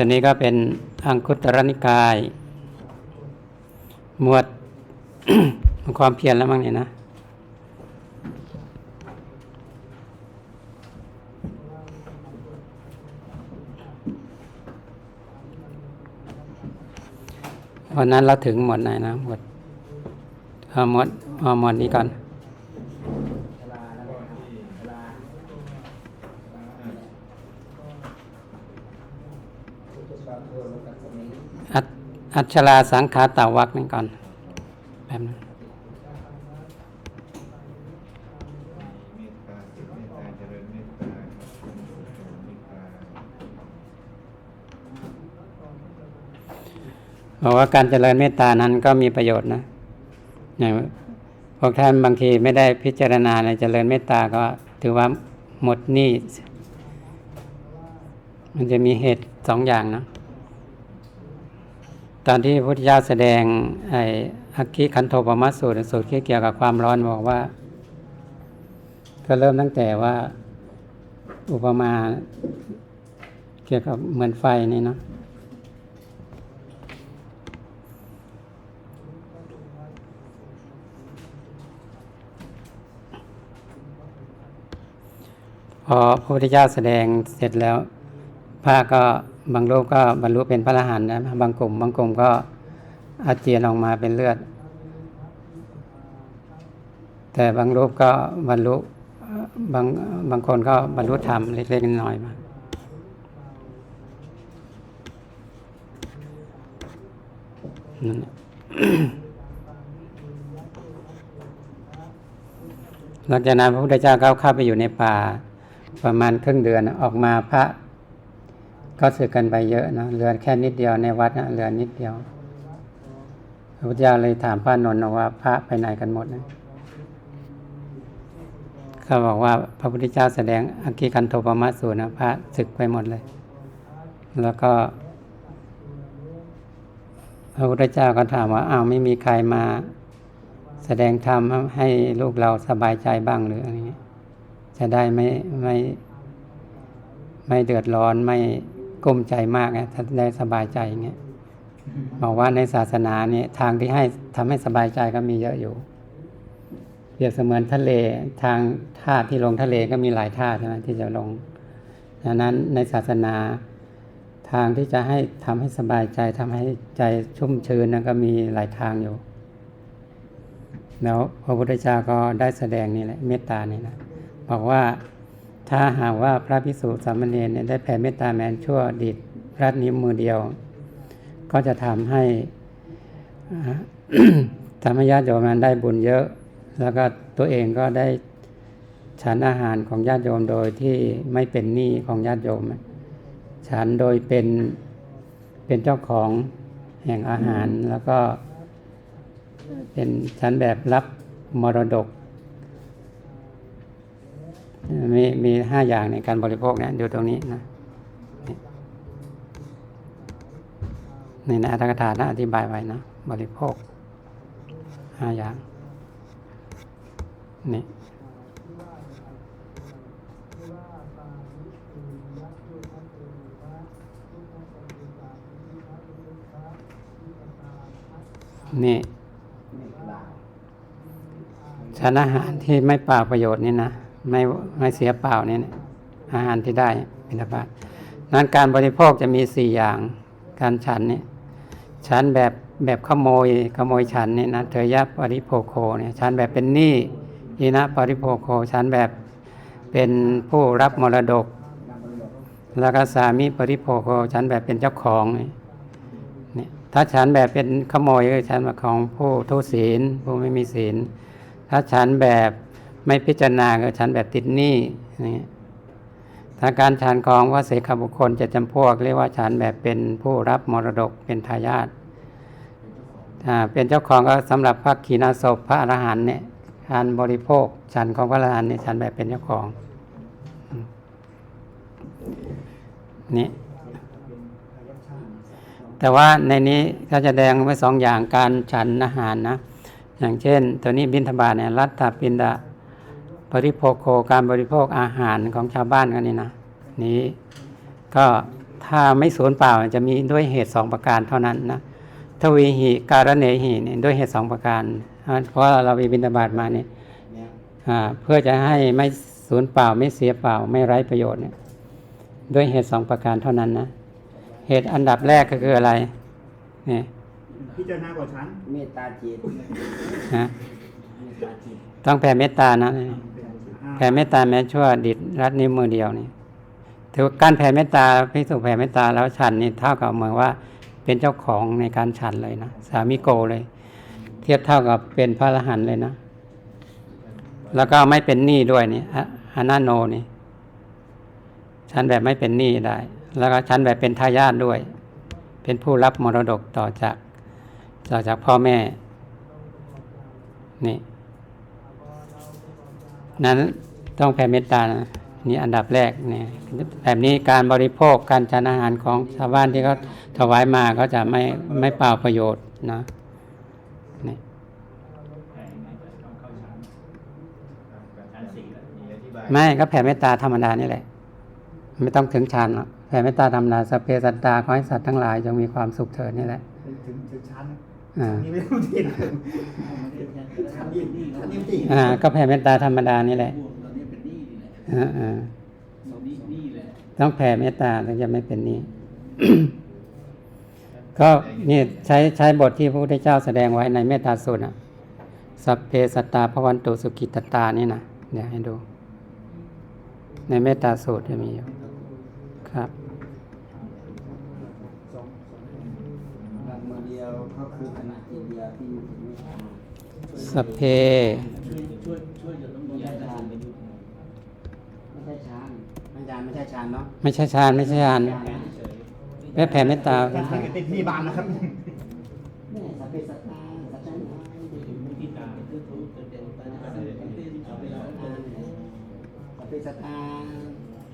ตัวนี้ก็เป็นอังคุตรนิกาย หมวดความเพียรแล้วมั้งเนี่ยนะวันนั้นเราถึงหมวดไหนนะหมวดเอาหมวดหมวดนี้ก่อน อัชราสังขาตาวักนั่นก่อนแป๊บนึงเมตตาจิตเมตตาเจริญเมตตาเมตตาบอกว่าการเจริญเมตตานั้นก็มีประโยชน์นะอย่างพวกท่านบางทีไม่ได้พิจารณาในเจริญเมตตาก็ถือว่าหมดหนี้มันจะมีเหตุสองอย่างนะ ตอนที่พระพุทธเจ้าแสดงไอ้อคคีคันโทปมัสสูตรสูตรที่เกี่ยวกับความร้อนบอกว่า ก็เริ่มตั้งแต่ว่า อุปมาเกี่ยวกับเหมือนไฟนี่เนาะพอพระพุทธเจ้าแสดงเสร็จแล้วพระก็ บางรูปก็บรรลุเป็นพระอรหันต์นะบางกลุ่ม บางกลุ่มก็อาเจียนออกมาเป็นเลือด แต่บางรูปก็บรรลุบางบางคนก็บรรลุธรรมเล็กๆน้อยๆมานั่นหละหลังจากนั้นพระพุทธเจ้าก็เข้าไปอยู่ในป่าประมาณครึ่งเดือนออกมาพระ ก็สึกกันไปเยอะนะเหลือแค่นิดเดียวในวัดนะเหลือนิดเดียวพระพุทธเจ้าเลยถามพระนนท์ว่าพระไปไหนกันหมดนะเขาบอกว่าพระพุทธเจ้าแสดงอักขีกันโทปมาสูนะพระศึกไปหมดเลย แล้วก็ พระพุทธเจ้าก็ถามว่าอ้าวไม่มีใครมาแสดงธรรมให้ลูกเราสบายใจบ้างหรืออะไรเงี้ยจะได้ไม่ไม่ไม่เดือดร้อนไม่ กุ้มใจมากนะถ้าได้สบายใจอย่างเงี้ยบอกว่าในศาสนาเนี่ยทางที่ให้ทำให้สบายใจก็มีเยอะอยู่เปรียบเสมือนทะเลทางท่าที่ลงทะเลก็มีหลายท่าใช่ไหมที่จะลงดังนั้นในศาสนาทางที่จะให้ทำให้สบายใจทำให้ใจชุ่มชื้นนะก็มีหลายทางอยู่ แล้วพระพุทธเจ้าก็ได้แสดงนี่แหละเมตตานี่นะบอกว่า ถ้าหากว่าพระภิกษุสามเณรเนี่ยได้แผ่เมตตาแมนชั่วดิดพระนิ้วมือเดียว ก็จะทำให้ธรรมญาติโยมนั้นได้บุญเยอะ แล้วก็ตัวเองก็ได้ฉันอาหารของญาติโยมโดยที่ไม่เป็นหนี้ของญาติโยม ฉันโดยเป็นเป็นเจ้าของแห่งอาหารแล้วก็เป็นชั้นแบบรับมรดก มีมีห้าอย่างในการบริโภคเนี่ยอยู่ตรงนี้นะนี่ในในอัตถกถานะอธิบายไว้นะบริโภคห้าอย่างนี่นี่ฉันอาหารที่ไม่เปล่าประโยชน์นี่นะ ไม่ไม่เสียเปล่านี่นะอาหารที่ได้เป็นบาตนั้นการบริโภคจะมีสี่อย่าง การฉันนี่ฉันแบบแบบขโมยขโมยฉันนี่นะเทยะปริโภโคเนี่ยฉันแบบเป็นหนี้ยีนะปริโภโคฉันแบบเป็นผู้รับมรดก แล้วก็สามีปริโภโคฉันแบบเป็นเจ้าของเนี่ยถ้าฉันแบบเป็นขโมยก็ฉันแบบของผู้ทุศีลผู้ไม่มีศีล ถ้าฉันแบบ ไม่พิจารณาก็ฉันแบบติดหนี้นี่ถ้าการฉันของว่าเสขบุคคลจะจำพวก เรียกว่าฉันแบบเป็นผู้รับมรดกเป็นทายาทอ่าเป็นเจ้าของก็สำหรับพระขีณาสพพระอรหันเนี่ยการบริโภคฉันของพระอรหันเนี่ยฉันแบบเป็นเจ้าของนี่แต่ว่าในนี้เขาจะแดงไว้สองอย่างการฉันอาหารนะ อย่างเช่น ตัวนี้บินทบาทเนี่ยรัตปินดา บริโภคโคการบริโภคอาหารของชาวบ้านกันนี่นะนี้ก็ถ้าไม่สูญเปล่าจะมีด้วยเหตุสองประการเท่านั้นนะทวีหิการเนหิเนี่ยด้วยเหตุสองประการอ่าเพราะว่าเราไปบิณฑบาตมาเนี่ยเนี่ยอ่าเพื่อจะให้ไม่สูญเปล่าไม่เสียเปล่าไม่ไร้ประโยชน์เนี่ยด้วยเหตุสองประการเท่านั้นนะเหตุอันดับแรกก็คืออะไรเนี่ยพิจารณาก่อนฉันเมตตาจิตนะเมตตาจิตต้องแผ่เมตตานะอ่า แผ่เมตตาแม้ชั่วดิดรัดนิ้วมือเดียวนี่ถือการแผ่เมตตาพิสุแผ่เมตตาแล้วฉันนี่เท่ากับเหมือนว่าเป็นเจ้าของในการฉันเลยนะสามิโกเลย เทียบเท่ากับเป็นพระอรหันต์เลยนะ แล้วก็ไม่เป็นหนี้ด้วยนี่อะอนาโนนี่ฉันแบบไม่เป็นหนี้ได้ แล้วก็ฉันแบบเป็นทายาทด้วย เป็นผู้รับมรดกต่อจากต่อจากพ่อแม่นี่นั้น ต้องแผ่เมตตานะนี่อันดับแรกเนี่ยแบบนี้การบริโภคการฉันอาหารของชาวบ้านที่เขาถวายมาก็จะไม่ไม่เปล่าประโยชน์นะนี่แผ่ยังไงจะต้องเข้าชั้นชั้นสี่แล้วมีอธิบายไม่ก็แผ่เมตตาธรรมดานี่แหละ ไม่ต้องถึงฌานหรอกแผ่เมตตาธรรมดาสพเพสัตตาขอให้สัตว์ทั้งหลายจงมีความสุขเถิดนี่แหละถึงถึงถึงชั้นอ่านี่ไม่ต้องทีนะชั้นยิ่งชั้นยิ่งตีอ่าก็แผ่เมตตาธรรมดานี่แหละ ต้องแผ่เมตตาถึงจะไม่เป็นนี้ก็นี่ใช้ใช้บทที่พระพุทธเจ้าแสดงไว้ในเมตตาสูตรอะสัพเพสัตตาภวันตุสุกิตตานี่นะเดี๋ยวให้ดู ในเมตตาสูตรจะมีอยู่ครับสองส ไม่ใช่ฌานเนาะไม่ใช่ฌานไม่ใช่ฌานแค่แผ่เมตตาชั้นก็ติดที่บ้านนะครับนี่สัพเพสัตตาสัตตาไม่ถึงมุทิตาคือทุกข์เกิดเป็นปัญหาสัพเพสัตตาสัพเพสัตตา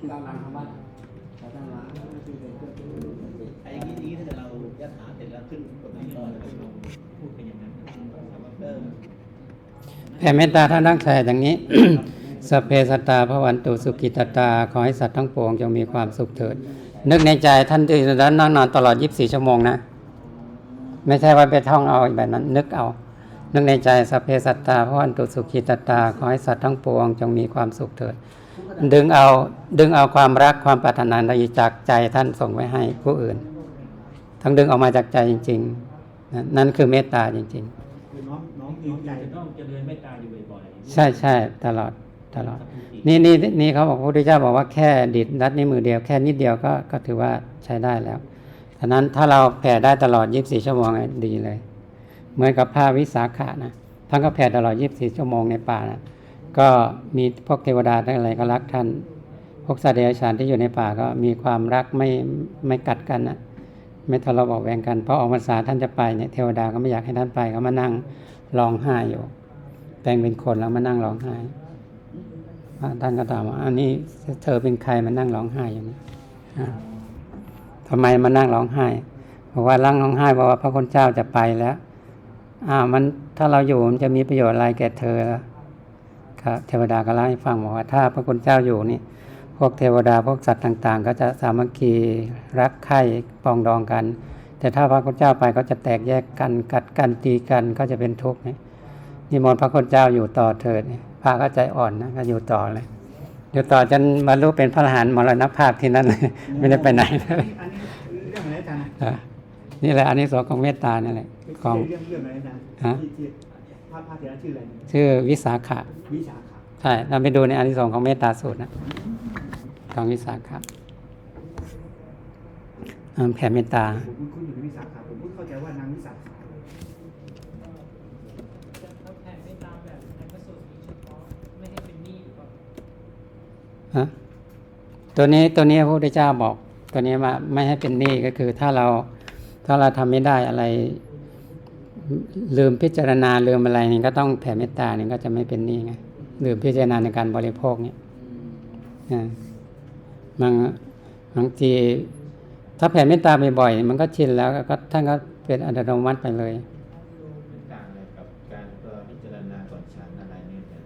เราหลังคำว่าสัตตาละที่เป็นเครื่องมือไอ้อย่างนี้ถ้าเรายัดหาเสร็จแล้วขึ้นกฎหมายรอแล้วก็พูดเป็นอย่างนั้นเออแผ่เมตตาท่านตั้งใจอย่างนี้ สัพเพสัตตาภวันตุสุกิตตา ขอให้สัตว์ทั้งปวงจงมีความสุขเถิด นึกในใจท่านตื่นแล้วนั่งนอนตลอด 24 ชั่วโมงนะ ไม่ใช่ว่าไปท่องเอาแบบนั้น นึกเอา นึกในใจสัพเพสัตตาภวันตุสุขิตตา ขอให้สัตว์ทั้งปวงจงมีความสุขเถิด ดึงเอาดึงเอาความรักความปรารถนาดีจากใจท่านส่งไว้ให้ผู้อื่น ทั้งดึงออกมาจากใจจริง ๆนะนั่นคือเมตตาจริงคือน้องน้องน้องใจจะต้องเจริญเมตตาอยู่บ่อยๆๆใช่ใช่ตลอด ตลอด นี่นี่นี่เขาบอกพระพุทธเจ้าบอกว่าแค่ดิดรัดนิ้วมือเดียวแค่นิดเดียวก็ก็ถือว่าใช้ได้แล้วฉะนั้นถ้าเราแผ่ได้ตลอด 24 ชั่วโมงดีเลย เหมือนกับพระวิสาขะนะท่านก็แผ่ตลอด 24 ชั่วโมงในป่านะก็มีพวกเทวดาทั้งอะไรก็รักท่าน พวกสัตว์เดรัจฉานที่อยู่ในป่าก็มีความรักไม่ไม่กัดกันนะไม่ทะเลาะเบาะแวงกันเพราะออกพรรษาท่านจะไปเนี่ยเทวดาก็ไม่อยากให้ท่านไปก็มานั่งร้องไห้อยู่แปลงเป็นคนแล้วมานั่งร้องไห้ ท่านก็ถามว่าอันนี้เธอเป็นใครมานั่งร้องไห้อย่างนี้อ่าทำไมมานั่งร้องไห้บอกว่าร่างร้องไห้เพราะว่าพระคุณเจ้าจะไปแล้วอ้ามันถ้าเราอยู่มันจะมีประโยชน์อะไรแก่เธอล่ะครับเทวดาก็เล่าให้ฟังบอกว่าถ้าพระคุณเจ้าอยู่นี่พวกเทวดาพวกสัตว์ต่าง ๆ ก็จะสามัคคีรักใคร่ปองดองกัน แต่ถ้าพระคุณเจ้าไปก็จะแตกแยกกันกัดกันตีกันก็จะเป็นทุกข์นี่นิมนต์พระคุณเจ้าอยู่ต่อเถิดนี่ พระก็ใจอ่อนนะก็อยู่ต่อเลย อยู่ต่อจนบรรลุเป็นพระอรหันต์มรณภาพที่นั่นเลยไม่ได้ไปไหนเลยอันนี้เรื่องอะไรอาจารย์นะอะนี่แหละอันนี้สองส์ของเมตตานี่แหละของเรื่องเรื่องอะไรอาจารย์ฮะที่ที่พระพระเถระชื่ออะไรเนี่ยชื่อวิสาขะวิสาขะใช่เราไปดูในอันที่สองส์ของเมตตาสูตรนะของวิสาขะอ่าแผ่เมตตา ฮะตัวนี้ตัวนี้พระพุทธเจ้าบอก ตัวนี้มาไม่ให้เป็นหนี้ก็คือ ถ้าเราถ้าเราทำไม่ได้อะไร ลืมพิจารณาลืมอะไรนี่ก็ต้องแผ่เมตตานี่ก็จะไม่เป็นหนี้ไงลืมพิจารณาในการบริโภคเนี่ยอ่าบางบางทีถ้าแผ่เมตตาบ่อยๆมันก็ชินแล้วก็ท่านก็เป็นอัตโนมัติไปเลยเป็นต่างอะไรกับการก็พิจารณาก่อนฉันอะไรเนี่ยเนี่ย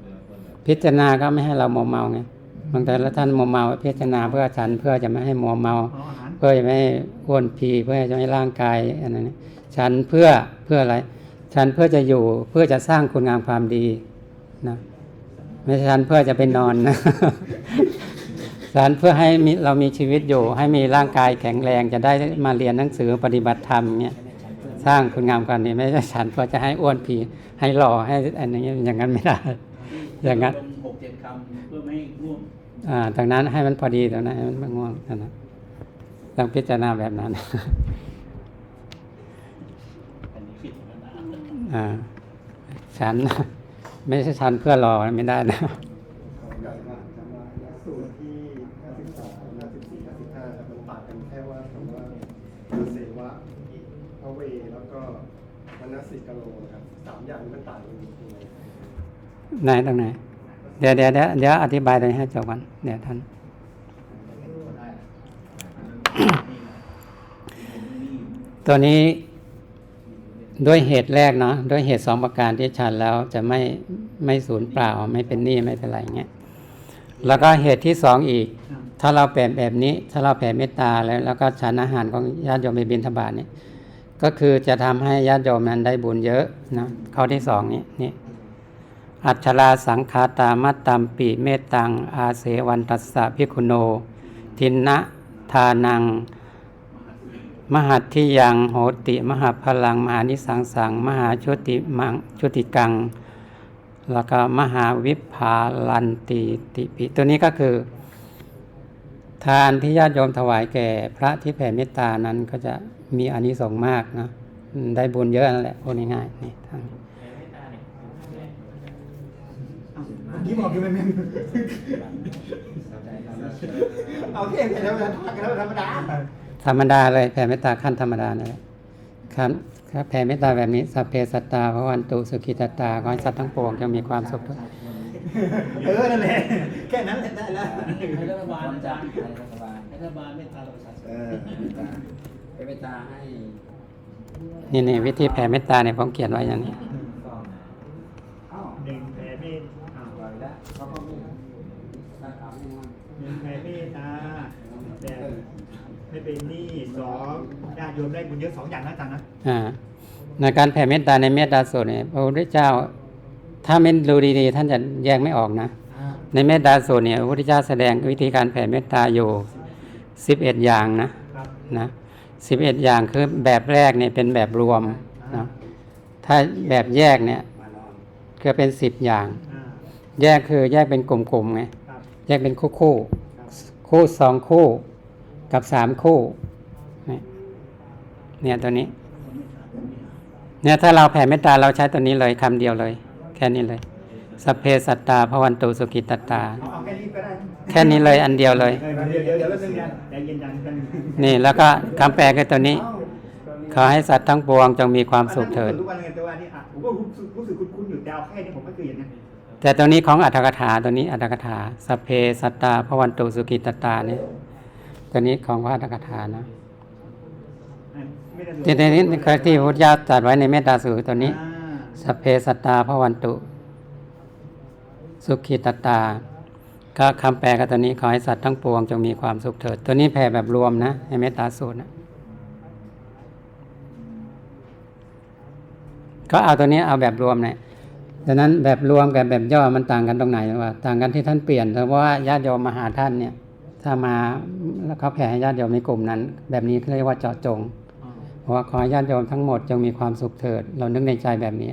เวลาคนแบบพิจารณาก็ไม่ให้เรามัวเมาไง บางแต่ละท่านมัวเมาพิจารณาเพื่อฉันเพื่อจะไม่ให้มัวเมาเอาอาหารเพื่อจะไม่ให้อ้วนพีเพื่อจะไม่ให้ร่างกายอันนั้นฉันเพื่อเพื่ออะไร ฉันเพื่อจะอยู่เพื่อจะสร้างคุณงามความดีนะไม่ใช่ฉันเพื่อจะไปนอนนะฉันเพื่อให้มีเรามีชีวิตอยู่ ให้มีร่างกายแข็งแรงจะได้มาเรียนหนังสือปฏิบัติธรรมเนี่ยสร้างคุณงามความดีไม่ใช่ฉันเพื่อจะให้อ้วนพีให้หล่อให้อันนี้อย่างนั้นไม่ได้อย่างนั้นลหก เจ็ดคำเพื่อไม่ให้ง่วงอ่าตรงนั้นให้มันพอดีตรงนั้นให้มันไม่ง่วงตรงนั้นต้องพิจารณาแบบนั้น อันนี้ผิดแล้วนะอ่าฉัน ไม่ใช่ฉันเพื่อรอไม่ได้นะขอใหญ่มากจำว่าสูตรที่52 54 55ครับมันต่างกันแค่ว่าคำว่าเสวะพระเวแล้วก็มนสิกโลนะครับสามอย่างนี้มันต่างกันยังไง ไหนตรงไหน เดี๋ยวเดี๋ยวเดี๋ยวเดี๋ยวอธิบายตรงนี้ให้จบกันเดี๋ยวท่านตัวนี้ด้วยเหตุแรกเนาะด้วยเหตุสองประการที่ฉันแล้วจะไม่ไม่สูญเปล่าไม่เป็นหนี้ไม่เป็นไรเงี้ยแล้วก็เหตุที่สองอีก ถ้าเราแผ่แบบนี้ ถ้าเราแผ่เมตตาแล้วแล้วก็ฉันอาหารของญาติโยมไปบิณฑบาตเนี่ยก็คือจะทำให้ญาติโยมนั้นได้บุญเยอะนะข้อที่สองนี้นี่ อัชราสังคาตามัตตัมปิเมตตัง อาเสวันตัสสะพิคุโน ทินนะทานัง มหัตทิยังโหติมหาพลัง มหานิสังสัง มหาชุติมังชุติกัง แล้วก็มหาวิภาลันติติปิ ตัวนี้ก็คือ ทานที่ญาติโยมถวายแก่พระที่แผ่เมตตานั้นก็จะมีอานิสงส์มากนะได้บุญเยอะนั่นแหละพูดง่ายๆนี่ทาง นี่บอกอยู่ไม่แม่นเอาเที่ยงแต่แล้วธรรมดาธรรมดาธรรมดาเลยแผ่เมตตาขั้นธรรมดานั่นแหละครับครับแผ่เมตตาแบบนี้สัพเพสัตตาพระวันตุสุขิตตาขอให้สัตว์ทั้งปวงจงมีความสุขทุกเออนั่นแหละแค่นั้นแหละได้แล้วให้รัฐบาลจ้ะให้รัฐบาลให้รัฐบาลเมตตาประชาชนเออไปไปตาให้นี่นี่วิธีแผ่เมตตาเนี่ยผมเขียนไว้อย่างนี้ อ้าว หนึ่งแผ่เมตตา ปล่อยแล้วเขาก็มีตั้งถามยังไง หนึ่งแผ่เมตตาแต่ ไม่เป็นหนี้สองญาติโยมได้บุญเยอะสองอย่างนะอาจารย์นะอ่าในการแผ่เมตตาในเมตตาสูตรเนี่ยพระพุทธเจ้า ถ้าไม่ดูดีๆ ท่านจะแยกไม่ออกนะ ในเมตตาสูตรเนี่ยพระพุทธเจ้าแสดงวิธีการแผ่เมตตาอยู่สิบเอ็ดอย่างนะครับนะสิบเอ็ดอย่างคือแบบแรกเนี่ยเป็นแบบรวมนะถ้าแบบแยกเนี่ยมานอนก็เป็นสิบอย่างอ่าแยกคือแยกเป็นกลุ่มๆไงครับแยกเป็นคู่คู่ๆคู่สองคู่ กับสามคู่ เนี่ยตัวนี้ เนี่ยถ้าเราแผ่เมตตาเราใช้ตัวนี้เลยคำเดียวเลย แค่นี้เลยสัพเพสัตตาพวันตุสุกิตตา แค่นี้เลยอันเดียวเลย นี่แล้วก็คำแปลคือตัวนี้ ขอให้สัตว์ทั้งปวงจงมีความสุขเถิดทุกวันไงแต่ว่านี่ผมก็รู้สึกรู้สึกคุ้นอยู่แต่เอาแค่นี้ผมไม่เคยเห็นนะแต่ตัวนี้ของอัตถกถาตัวนี้อัตถกถาสัพเพสัตตาพวันตุสุกิตตาเนี่ย ตัวนี้ของพระอัตถกถานะอะไม่ได้ที่ในนี้เคยที่พระพุทธเจ้าตรัสไว้ในเมตตาสูตรตัวนี้อ่าสัพเพสัตตาพระวันตุ สุขิตตาก็คำแปลกับตัวนี้ขอให้สัตว์ทั้งปวงจงมีความสุขเถิด ตัวนี้แผ่แบบรวมนะในเมตตาสูตรนะก็เอาตัวนี้เอาแบบรวมเนี่ยดังนั้นแบบรวมกับแบบย่อมันต่างกันตรงไหนว่า ต่างกันที่ท่านเปลี่ยนเพราะว่าญาติโยมมาหาท่านเนี่ย ถ้ามาแล้วเขาแผ่ให้ญาติโยมในกลุ่มนั้น แบบนี้เขาเรียกว่าเจาะจงอ่าเพราะว่าขอให้ญาติโยมทั้งหมดจงมีความสุขเถิด เรานึกในใจแบบนี้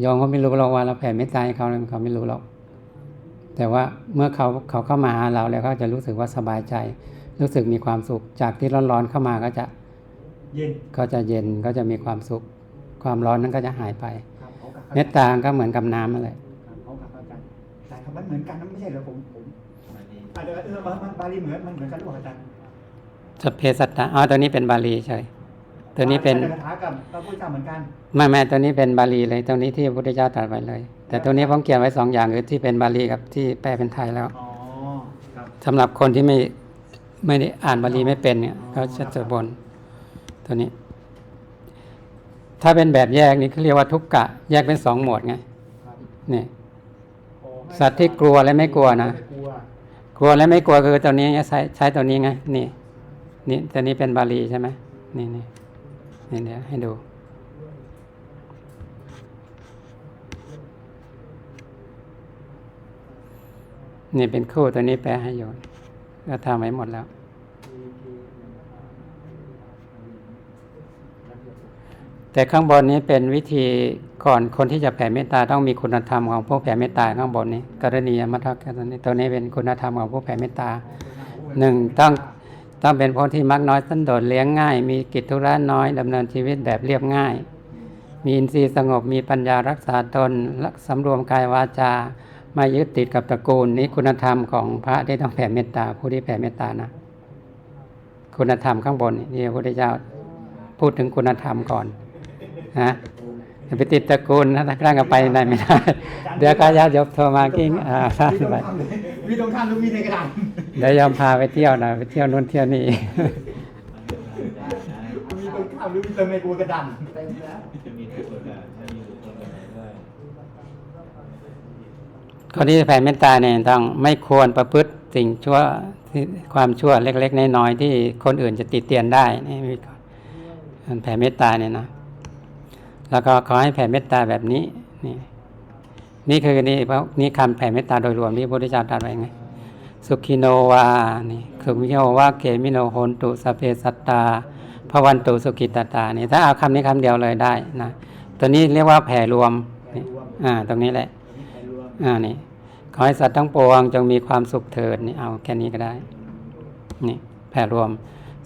โยมเขาไม่รู้หรอกว่าเราแผ่เมตตาให้เขาเขาไม่รู้หรอก แต่ว่าเมื่อเขาเขาเข้ามาหาเราแล้วเขาจะรู้สึกว่าสบายใจ รู้สึกมีความสุข จากที่ร้อนๆเข้ามาก็จะเย็นก็จะเย็นก็จะมีความสุข ความร้อนนั้นก็จะหายไปครับเขากับเมตตาก็เหมือนกับน้ำนั่นแหละเขากับอาจารย์แต่คำว่าเหมือนกันนะไม่ใช่เหรอผม ผมมาดีอะเดี๋ยวเออมันมันบาลีเหมือนมันเหมือนกันหรือเปล่าอาจารย์สัพเพสัตตาอ๋อตัวนี้เป็นบาลีใช่ตัวนี้เป็นคาถากับพระพุทธเจ้าเหมือนกันไม่ไม่ตัวนี้เป็นบาลีเลยตัวนี้ที่พระพุทธเจ้าตรัสไว้เลย แต่ตัวนี้ผมเขียนไว้สองอย่างคือที่เป็นบาลีกับที่แปลเป็นไทยแล้วอ๋อครับสำหรับคนที่ไม่ไม่ได้อ่านบาลีไม่เป็นเนี่ยเขาจะสวดบนต์ตัวนี้ ถ้าเป็นแบบแยกนี่เขาเรียกว่าทุกกะ แยกเป็นสองหมวดไงครับนี่ขอให้สัตว์ที่กลัวและไม่กลัวนะไม่ กลัวกลัวและไม่กลัวคือตัวนี้ไงใช้ใช้ตัวนี้ไงนี่นี่ตัวนี้เป็นบาลีใช่ไหมนี่นี่นี่เดี๋ยวให้ดูนี่เป็นคู่ตัวนี้แปลให้โยนก็ทำไว้หมดแล้ว แต่ข้างบนนี้เป็นวิธีก่อนคนที่จะแผ่เมตตาต้องมีคุณธรรมของผู้แผ่เมตตาข้างบนนี้กรณียมัทธกรณีตัวนี้เป็นคุณธรรมของผู้แผ่เมตตาหนึ่งต้องต้องเป็นคนที่มักน้อยสันโดษเลี้ยงง่าย มีกิจธุระน้อยดำเนินชีวิตแบบเรียบง่าย มีอินทรีย์สงบมีปัญญารักษาตนรักสำรวมกายวาจาไม่ยึดติดกับตระกูลนี้คุณธรรมของพระที่ต้องแผ่เมตตาผู้ที่แผ่เมตตานะ คุณธรรมข้างบนนี่พระพุทธเจ้าพูดถึงคุณธรรมก่อน ฮะอย่าไปติดตระกูลนะถ้าครั้งก็ไปไหนไม่ได้ เดี๋ยวก็ญาติโยมโทรมากิ้งอ่าพาไปมีตรงข้ามหรือมีในกระดานเดี๋ยวยอมพาไปเที่ยวนะไปเที่ยวนู้นเที่ยวนี่มีตรงข้ามหรือมีตรงในกระดานเต็มแล้วจะมีทุกประการถ้ามีทุกประการด้วยคนที่จะแผ่เมตตาเนี่ยต้องไม่ควรประพฤติสิ่งชั่วที่ความชั่วเล็ก ๆ น้อยๆที่คนอื่นจะติเตียนได้นี่มีก่อนการแผ่เมตตาเนี่ยนะ แล้วก็ขอให้แผ่เมตตาแบบนี้นี่นี่คือนี่เพราะนี่คำแผ่เมตตาโดยรวมที่พระพุทธเจ้าตรัสไว้ไงสุขิโนวานี่สุขิโนวาเกมิโนโหนตุสเพสัตตาภวันตุสุขิตตานี่ถ้าเอาคำนี้คำเดียวเลยได้นะตัวนี้เรียกว่าแผ่รวมนี่อ่าตรงนี้แหละอ่านี่ขอให้สัตว์ทั้งปวงจงมีความสุขเถิดนี่เอาแค่นี้ก็ได้นี่แผ่รวม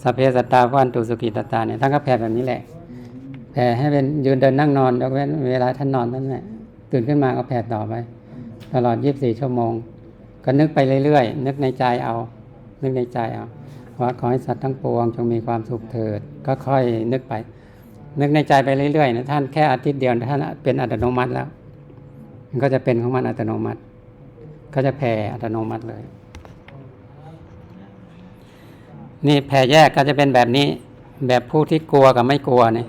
สเพสัตตาภวันตุสุขิตตาเนี่ยท่านก็แผ่แบบนี้แหละ แผ่ให้เป็นยืนเดินนั่งนอนยกเว้นเวลาท่านนอนนั่นแหละตื่นขึ้นมาก็แผ่ต่อไป ตลอด 24 ชั่วโมง ก็นึกไปเรื่อยๆ นึกในใจเอา นึกในใจเอาว่าขอให้สัตว์ทั้งปวงจงมีความสุขเถิด ก็ค่อยนึกไป นึกในใจไปเรื่อยๆนะท่านแค่อาทิตย์เดียวท่านเป็นอัตโนมัติแล้ว มันก็จะเป็นของมันอัตโนมัติ ก็จะแผ่อัตโนมัติเลย นี่แผ่แยกก็จะเป็นแบบนี้ แบบผู้ที่กลัวกับไม่กลัวนี่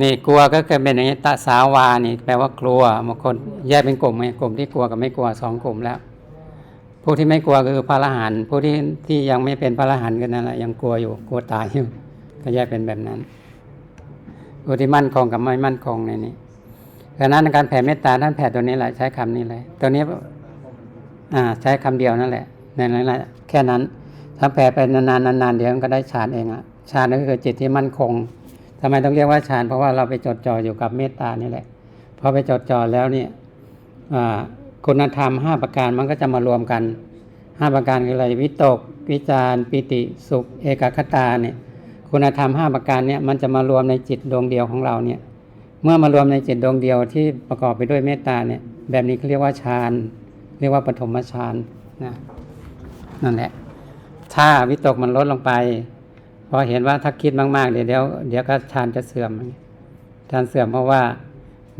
นี่กลัวก็เคือเป็นอย่างนี้ตาสาวานี่แปลว่ากลัวบางคนแยกเป็นกลุ่มไงกลุ่มที่กลัวกับไม่กลัวสองกลุ่มแล้ว ผู้ที่ไม่กลัวก็คือพระอรหันต์ผู้ที่ที่ยังไม่เป็นพระอรหันต์กันนั่นแหละยังกลัวอยู่กลัวตายอยู่ก็แยกเป็นแบบนั้นผู้ที่มั่นคงกับไม่มั่นคงในนี้ดังนั้นการแผ่เมตตาท่านแผ่ตัวนี้แหละใช้คำนี้เลย ตัวนี้อ่าใช้คำเดียวนั่นแหละในนั้นแหละแค่นั้นถ้าแผ่ไปนานๆนานๆเดี๋ยวมันก็ได้ฌานเองอะฌานก็คือจิตที่มั่นคง ทำไมต้องเรียกว่าฌานเพราะว่าเราไปจดจ่ออยู่กับเมตตานี่แหละพอไปจดจ่อแล้วเนี่ยคุณธรรมห้าประการมันก็จะมารวมกันห้าประการคืออะไรวิตก วิจารปิติสุข เอกคตาเนี่ยคุณธรรมห้าประการเนี่ยมันจะมารวมในจิตดวงเดียวของเราเนี่ยเมื่อมารวมในจิตดวงเดียวที่ประกอบไปด้วยเมตตาเนี่ยแบบนี้เขาเรียกว่าฌานเรียกว่าปฐมฌานนะนั่นแหละถ้าวิตกมันลดลงไป พอเห็นว่าถ้าคิดมากๆเดี๋ยวเดี๋ยวเดี๋ยวก็ฌานจะเสื่อมฌานเสื่อมเพราะว่า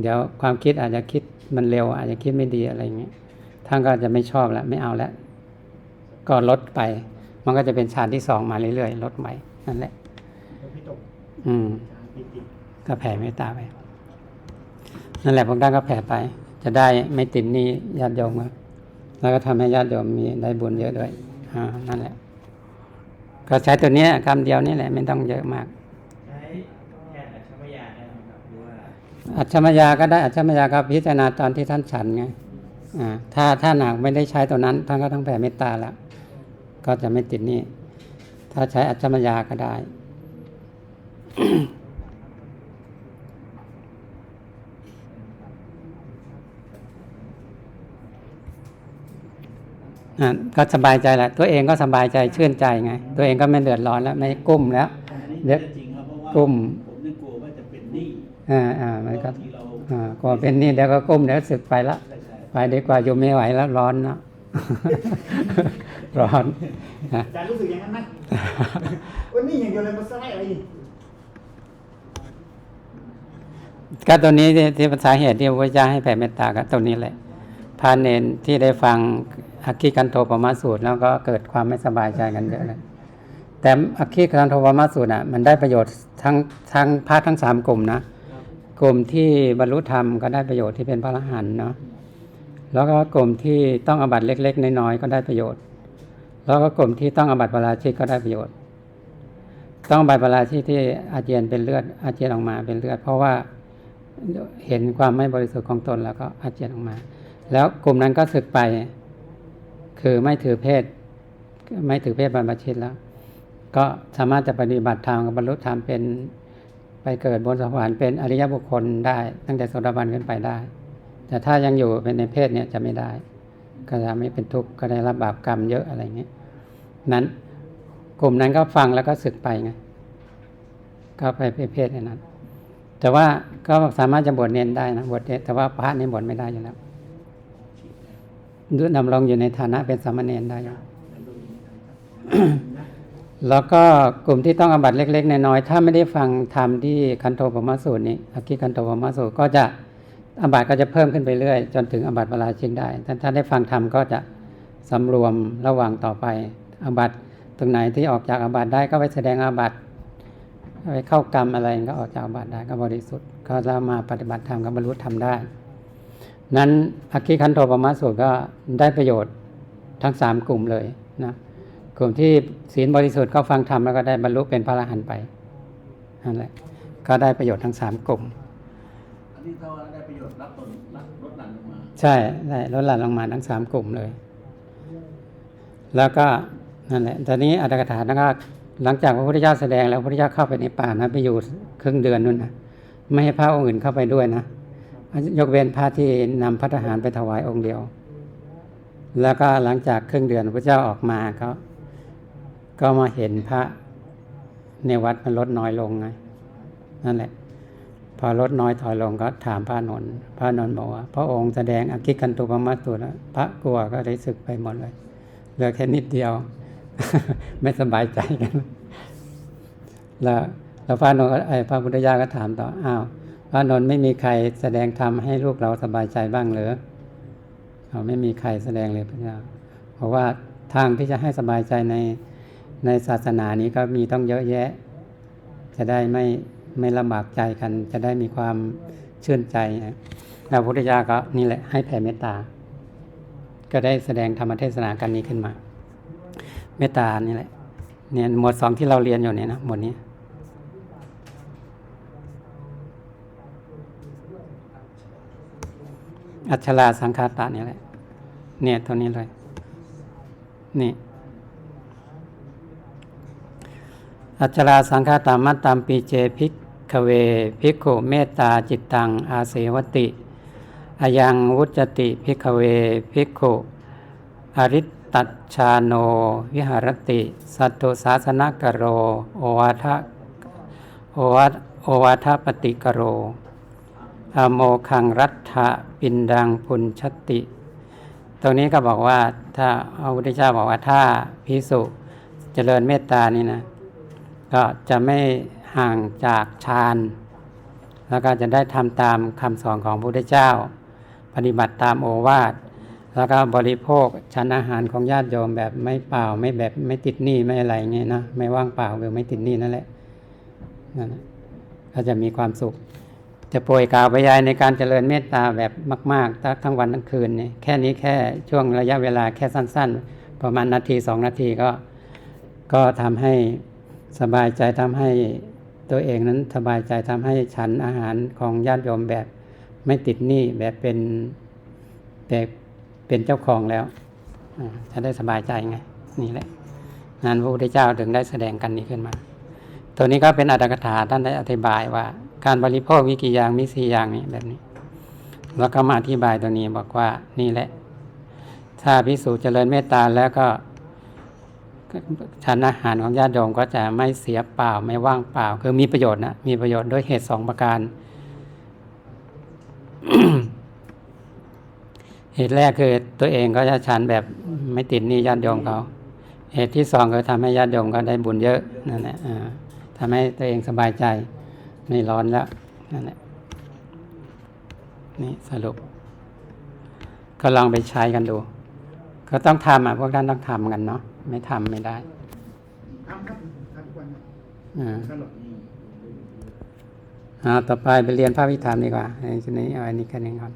เดี๋ยวความคิดอาจจะคิดมันเร็ว อาจจะคิดไม่ดีอะไรอย่างเงี้ยท่านก็จะไม่ชอบแล้วไม่เอาแล้วก็ลดไป มันก็จะเป็นฌานที่สองมาเรื่อยๆลดไปนั่นแหละพิตกอืมฌานปิติก็แผ่เมตตาไป นั่นแหละพวกท่านก็แผ่ไป จะได้ไม่ติดหนี้ญาติโยมครับแล้วก็ทำให้ญาติโยมมีได้บุญเยอะด้วยอ่านั่นแหละ ก็ใช้ตัวเนี้ยคำเดียวนี่แหละไม่ต้องเยอะมาก ใช้แค่อัชมยาได้ไหมครับหรือว่าอัจฉมยาก็ได้อัจฉมยาก็พิจารณาตอนที่ท่านฉันไงอ่าถ้าถ้าหนักไม่ได้ใช้ตัวนั้น ท่านก็ต้องแผ่เมตตาแล้วก็จะไม่ติดหนี้ถ้าใช้อัจฉมยาก็ได้ ก็สบายใจแหละ ตัวเองก็สบายใจชื่นใจไง ตัวเองก็ไม่เดือดร้อนแล้วไม่กุ้มแล้วอันนี้เดี๋ยวจริงครับเพราะว่ากุ้มผมยังกลัวว่าจะเป็นหนี้อ่าอ่ามันก็ที่เราอ่าก็เป็นนี่เดี๋ยวก็ก้มเดี๋ยวสึกไปละใช่ใช่ไปดีกว่าอยู่ไม่ไหวแล้วร้อนเนาะร้อนนะอาจารย์รู้สึกอย่างนั้นไหมวันนี้อย่างเดียวเลยมันสไลด์อะไรอีกก็ตัวนี้ที่ที่สาเหตุที่พระเจ้าให้แผ่เมตตาก็ตัวนี้แหละ พาเนนที่ได้ฟังอักขิกันโทปมาสูตร แล้วก็เกิดความไม่สบายใจกันเยอะเลยแต่อักขิกันโทปมาสูตรอะมันได้ประโยชน์ทั้งทั้งพระทั้งสามกลุ่มนะกลุ่มที่บรรลุธรรมก็ได้ประโยชน์ที่เป็นพระอรหันต์เนาะแล้วก็กลุ่มที่ต้องอบัตเล็ก ๆ น้อยๆก็ได้ประโยชน์ แล้วก็กลุ่มที่ต้องอบัติปาราชิกก็ได้ประโยชน์ ต้องบัติปาราชิกที่อาเจียนเป็นเลือด อาเจียนออกมาเป็นเลือด เพราะว่าเห็นความไม่บริสุทธิ์ของตนแล้วก็อาเจียนออกมา แล้วกลุ่มนั้นก็สึกไป คือไม่ถือเพศ ไม่ถือเพศบรรพชิตแล้ว ก็สามารถจะปฏิบัติธรรมกับบรรลุธรรมเป็นไปเกิดบนสวรรค์เป็นอริยบุคคลได้ ตั้งแต่โสดาบันขึ้นไปได้ แต่ถ้ายังอยู่เป็นในเพศเนี่ยจะไม่ได้ ก็จะไม่เป็นทุกข์ก็ได้รับบาปกรรมเยอะอะไรเงี้ยนั้นกลุ่มนั้นก็ฟังแล้วก็สึกไปไงก็ไปเป็นเพศในนั้น แต่ว่าก็สามารถจะบวชเนนได้นะบวชเนนแต่ว่าพระนี่บวชไม่ได้อยู่แล้ว ดูดำรงอยู่ในฐานะเป็นสามเณรได้ แล้วก็กลุ่มที่ต้องอบัตเล็ก ๆ น้อยๆถ้าไม่ได้ฟังธรรมที่คันโทปมาสูตรนี้อากิคันโทปมาสูตรก็จะอบัตก็จะเพิ่มขึ้นไปเรื่อย จนถึงอบัติปราชิกได้แต่ถ้าได้ฟังธรรมก็จะสำรวมระหว่างต่อไปอบัตตรงไหนที่ออกจากอบัตได้ก็ไปแสดงอบัตไปเข้ากรรมอะไรก็ออกจากอบัตได้ก็บริสุทธิ์ ก็แล้วมาปฏิบัติธรรมก็บรรลุธรรมได้ นั้นอากิคันโทปมาสูตรก็ได้ประโยชน์ทั้งสามกลุ่มเลยนะกลุ่มที่ศีลบริสุทธิ์ก็ฟังธรรมแล้วก็ได้บรรลุเป็นพระอรหันต์ไปนั่นแหละก็ได้ประโยชน์ทั้งสามกลุ่มอันนี้เขาได้ประโยชน์รับตนรับลดหลั่นลงมา ใช่ได้ลดหลั่นลงมาทั้งสามกลุ่มเลย แล้วก็นั่นแหละตอนนี้อัตถกถาแล้วก็หลังจากพระพุทธเจ้าแสดงแล้วพระพุทธเจ้าเข้าไปในป่านะไปอยู่ครึ่งเดือนนู่นนะไม่ให้พระองค์อื่นเข้าไปด้วยนะ ยกเว้นพระที่นำพระทหารไปถวายองค์เดียว แล้วก็หลังจากครึ่งเดือนพระเจ้าออกมาก็ก็มาเห็นพระในวัดมันลดน้อยลงไงนั่นแหละ พอลดน้อยถอยลงก็ถามพระนนท์พระนนท์บอกว่า พระองค์แสดงอกิกันตุปมาตุแล้วพระกลัวก็ได้ศึกไปหมดเลยเหลือแค่นิดเดียว ไม่สบายใจกัน แล้วแล้วพระนนท์ไอ้พระพุทธเจ้าก็ถามต่ออ้าว พระนนท์ไม่มีใครแสดงธรรมให้ลูกเราสบายใจบ้างหรือเอาไม่มีใครแสดงเลยพระเจ้าเพราะว่าทางที่จะให้สบายใจในในศาสนานี้ก็มีต้องเยอะแยะ จะได้ไม่ไม่ลำบากใจกัน จะได้มีความชื่นใจนะแล้วพระพุทธเจ้าก็นี่แหละให้แผ่เมตตา ก็ได้แสดงธรรมเทศนากันนี้ขึ้นมา เมตตานี่แหละเนี่ยหมวดสองที่เราเรียนอยู่เนี่ยนะหมวดนี้ อัชราสังคาตะนี่แหละ เนี่ยตัวนี้เลย นี่ อัจฉราสังฆาตามัตตามปีเจพิกขเวพิกขุเมตตาจิตตัง อาเสวติอายังวุจติพิกขเวพิกขุอริตตัชาโน วิหารติ สัตตุสาสนกโรโอวาทะโอวาทโอวาทปฏิกโร อโมคังรัตถะปินดังพุนชติ ตรงนี้ก็บอกว่าถ้าพระพุทธเจ้าบอกว่าถ้าพิสุเจริญเมตตานี่นะ ก็จะไม่ห่างจากฌานแล้วก็จะได้ทำตามคำสอนของพระพุทธเจ้า ปฏิบัติตามโอวาทแล้วก็บริโภคชั้นอาหารของญาติโยมแบบไม่เปล่าไม่แบบไม่ติดหนี้ไม่อะไรเงี้ยนะไม่ว่างเปล่าคือไม่ติดหนี้นั่นแหละนั่นแหละก็จะมีความสุข จะโปรยกล่าวไปยายในการเจริญเมตตาแบบมากๆ ทั้งวันทั้งคืนเนี่ยแค่นี้แค่ช่วงระยะเวลาแค่สั้น ๆ ประมาณนาทีสองนาทีก็ก็ทำให้สบายใจทำให้ตัวเองนั้นสบายใจทำให้ฉันอาหารของญาติโยมแบบไม่ติดหนี้แบบเป็นแบบเป็นเจ้าของแล้วจะได้สบายใจไงนี่แหละนั้นพระพุทธเจ้าถึงได้แสดงกันนี้ขึ้นมา ตัวนี้ก็เป็นอัตถกถาท่านได้อธิบายว่า การบริโภคมีกี่อย่างมีสี่อย่างนี้แบบนี้ แล้วก็มาอธิบายตัวนี้บอกว่านี่แหละ ถ้าพิสูจน์เจริญเมตตาแล้วก็ชั้นอาหารของญาติโยมก็จะไม่เสียเปล่าไม่ว่างเปล่า คือมีประโยชน์นะมีประโยชน์ด้วยเหตุสองประการ เหตุแรกคือตัวเองก็จะฉันแบบไม่ติดนี้ญาติโยมเขาเหตุที่สองคือทำให้ญาติโยมก็ได้บุญเยอะนั่นแหละทำให้ตัวเองสบายใจ ไม่ร้อนแล้วนั่นแหละนี่สรุป ก็ลองไปใช้กันดู ก็ต้องทำอะ พวกท่านต้องทำกันเนาะไม่ทำไม่ได้ทำครับทำทุกวันครับอ่าตลอดอ่าต่อไปไปเรียนภาควิธามดีกว่าในชุดนี้เอาอันนี้แค่นี้ก่อน